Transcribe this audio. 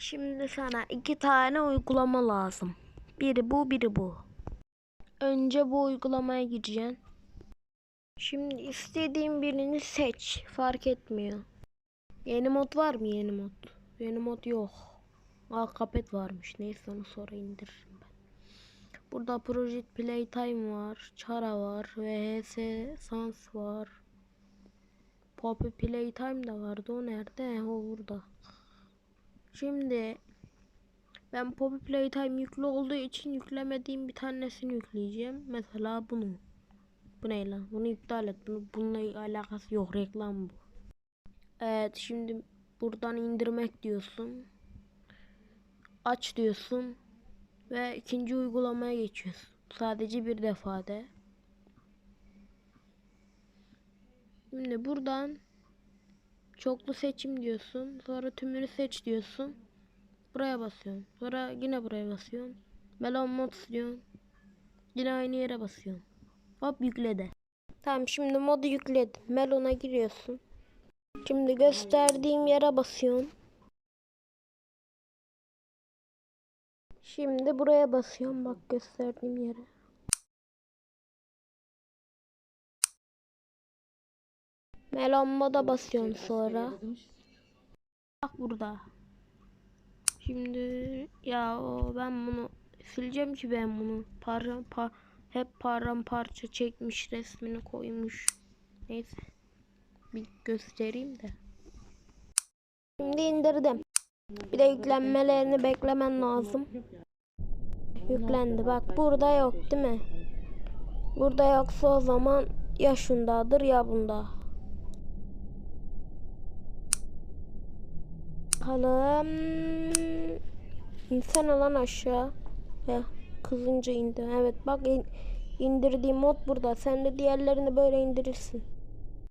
Şimdi sana iki tane uygulama lazım. Biri bu, biri bu. Önce bu uygulamaya gireceksin. Şimdi istediğin birini seç. Fark etmiyor. Yeni mod var mı yeni mod? Yeni mod yok. Aa kapet varmış. Neyse onu sonra indiririm ben. Burada Project Playtime var. Chara var. VHS Sans var. Poppy Playtime de vardı. O nerede? O burada. Şimdi ben Poppy Playtime yüklü olduğu için yüklemediğim bir tanesini yükleyeceğim. Mesela bunu. Bu ne lan? Bunu iptal et. Bunu, bununla alakası yok. Reklam bu. Evet şimdi buradan indirmek diyorsun. Aç diyorsun. Ve ikinci uygulamaya geçiyorsun. Sadece bir defade. Şimdi buradan çoklu seçim diyorsun. Sonra tümünü seç diyorsun. Buraya basıyorsun. Sonra yine buraya basıyorsun. Melon Mods diyorsun. Yine aynı yere basıyorsun. Hop yükledi. Tamam şimdi modu yükledim. Melon'a giriyorsun. Şimdi gösterdiğim yere basıyorsun. Şimdi buraya basıyorum bak gösterdiğim yere. Melon moda basıyorum sonra. Bak burada. Şimdi ya o ben bunu sileceğim ki ben bunu. Para, pa, hep paramparça çekmiş resmini koymuş. Neyse. Bir göstereyim de. Şimdi indirdim. Bir de yüklenmelerini beklemen lazım. Yüklendi. Bak burada yok değil mi? Burada yoksa o zaman ya şundadır ya bunda. Bakalım. İnsene lan aşağı. Ya kızınca indi. Evet bak in- indirdiğim mod burada. Sen de diğerlerini böyle indirirsin.